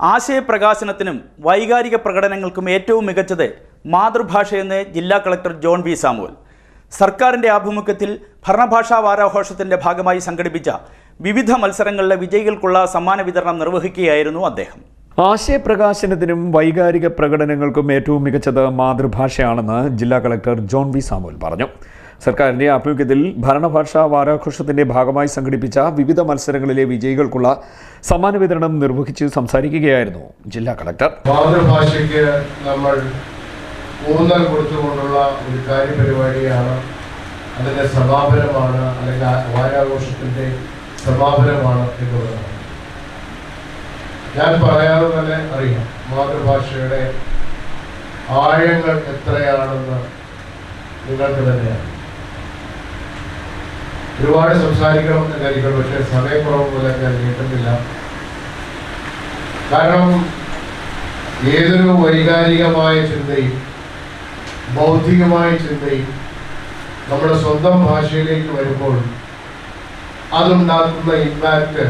ആശയപ്രകാശനത്തിനും വൈകാരിക പ്രകടനങ്ങൾക്കും ഏറ്റവും മികച്ചത് മാതൃഭാഷയെന്ന് ജില്ലാ കളക്ടർ ജോൺ വി സാമുവൽ. സർക്കാരിന്റെ ആഭിമുഖ്യത്തിൽ ഭരണഭാഷാ വാരാഘോഷത്തിന്റെ ഭാഗമായി സംഘടിപ്പിച്ച വിവിധ മത്സരങ്ങളിലെ വിജയികൾക്കുള്ള സമ്മാന വിതരണം നിർവഹിക്കുകയായിരുന്നു അദ്ദേഹം. ആശയപ്രകാശനത്തിനും വൈകാരിക പ്രകടനങ്ങൾക്കും ഏറ്റവും മികച്ചത് മാതൃഭാഷയാണെന്ന് ജില്ലാ കളക്ടർ ജോൺ വി സാമുവൽ പറഞ്ഞു. സർക്കാരിന്റെ ആഭിമുഖ്യത്തിൽ ഭരണഭാഷാ വാരാഘോഷത്തിന്റെ ഭാഗമായി സംഘടിപ്പിച്ച വിവിധ മത്സരങ്ങളിലെ വിജയികൾക്കുള്ള സമ്മാന വിതരണം നിർവഹിച്ച് സംസാരിക്കുകയായിരുന്നു ജില്ലാ കളക്ടർ. മാതൃഭാഷയ്ക്ക് നമ്മൾ ഊന്നൽ കൊടുത്തുകൊണ്ടുള്ള ഒരു കാര്യപരിപാടിയാണ്. അതിന്റെ സമാപനമാണ് അല്ലെങ്കിൽ വാരാഘോഷത്തിന്റെ സമാപനമാണ് ഞാൻ പറയാതെ തന്നെ അറിയാം മാതൃഭാഷയുടെ ആഴങ്ങൾ എത്രയാണെന്ന് നിങ്ങൾക്ക് തന്നെയാണ്. ഒരുപാട് സംസാരിക്കണം എന്നായിരിക്കും പക്ഷേ സമയക്കുറവ് മൂലം നീട്ടുന്നില്ല. കാരണം ഏതൊരു വൈകാരികമായ ചിന്തയും ബൗദ്ധികമായ ചിന്തയും നമ്മുടെ സ്വന്തം ഭാഷയിലേക്ക് വരുമ്പോൾ അതുണ്ടാക്കുന്ന ഇമ്പാക്റ്റ്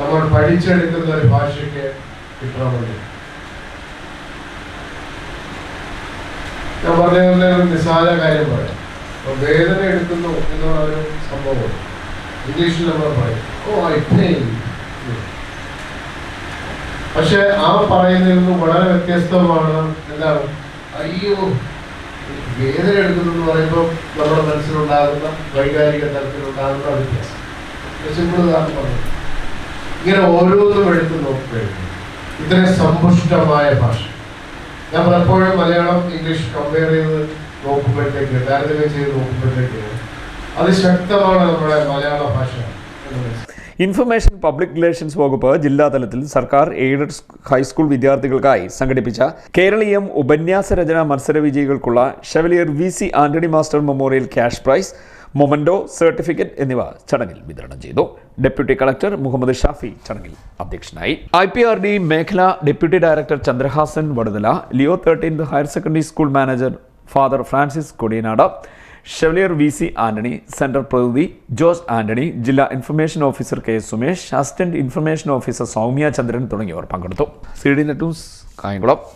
നമ്മൾ പഠിച്ചെടുക്കുന്ന ഒരു ഭാഷയ്ക്ക് കിട്ടണമെങ്കിൽ ഞാൻ പറഞ്ഞ നിസ്സാര കാര്യം പറയാം. വേദന എടുക്കുന്നു എന്നുള്ള ഒരു സംഭവം. ഇംഗ്ലീഷിൽ നമ്മൾ പറയും ഓ ഐ പക്ഷെ ആ പറയുന്നതിൽ നിന്ന് വളരെ വ്യത്യസ്തമാണ് എന്താണ്? അയ്യോ വേദന എടുക്കുന്നു എന്ന് പറയുമ്പോൾ നമ്മുടെ മനസ്സിലുണ്ടാകുന്ന വൈകാരിക തലത്തിലുണ്ടാകുന്ന വ്യത്യാസം. സിമ്പിൾ പറഞ്ഞു. ഇങ്ങനെ ഓരോന്നും എടുത്ത് നോക്കുകയായിരുന്നു ഇത്രയും സമ്പുഷ്ടമായ ഭാഷ. ഞാൻ പലപ്പോഴും മലയാളം ഇംഗ്ലീഷ് കമ്പയർ ചെയ്ത് നോക്കുമ്പോഴത്തേക്ക് താരതമ്യം ചെയ്ത് നോക്കുമ്പോഴത്തേക്ക് അതിശക്തമാണ് നമ്മുടെ മലയാള ഭാഷ ഇൻഫർമേഷൻ പബ്ലിക് റിലേഷൻസ് വകുപ്പ് ജില്ലാതലത്തിൽ സർക്കാർ എയ്ഡഡ് ഹൈസ്കൂൾ വിദ്യാർത്ഥികൾക്കായി സംഘടിപ്പിച്ച കേരളീയം ഉപന്യാസ രചനാ മത്സര വിജയികൾക്കുള്ള chevalier V C Antony master memorial cash prize memento certificate എന്നിവ ചടങ്ങിൽ വിതരണം ചെയ്തു. ഡെപ്യൂട്ടി കളക്ടർ മുഹമ്മദ് ഷാഫി ചടങ്ങിൽ അധ്യക്ഷനായി. ഐ പി ആർ ഡി മേഖല deputy director Chandrahasan Vaduthala Leo thirteenth higher secondary school manager father Francis Kodiyanad chevalier V C Antony central പ്രതിനിധി ജോസ് ആന്റണി ജില്ലാ information officer K Sumesh assistant information officer Soumya Chandran തുടങ്ങിയവർ പങ്കെടുത്തു. C D net news Kayamkulam.